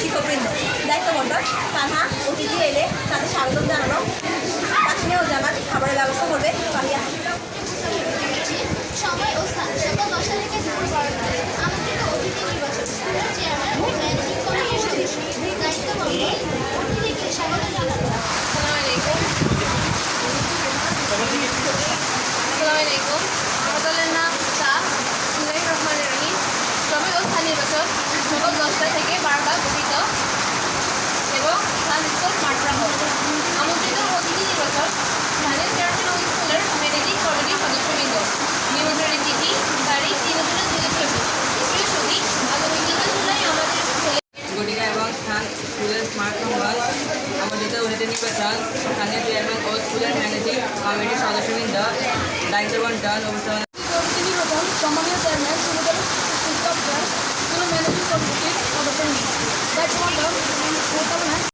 শিক্ষকবৃন্দ। দায়িত্ববর্ধক কানহা অতিথি এলে তাদের স্বাগত জানানো। তাসমিয়া জানান খাবারের ব্যবস্থা করবে। পাহিয়া সকাল দশটা থেকে বারোটা গঠিত এবং স্থান স্কুল মাঠরা হোক আমন্ত্রিত অতিথি নির্বাচন স্থানীয় চেয়ারম্যান ও স্কুলের ম্যানেজিং কমিটির সদস্যবৃন্দ নিমন্ত্রণের তিথি তারিখ তিন হাজার দুই চব্বিশ স্কুলের ছবি আগামী তিন জুলাই আমাদের স্কুলে। গটিকা এবং স্থান স্কুলের স্মার্ট হল আমন্ত্রিত অতিথি নির্বাচন স্থানীয় চেয়ারম্যান ও স্কুলের ম্যানেজিং কমিটির সদস্যবৃন্দ দায়িত্ববান ডান অবস্থান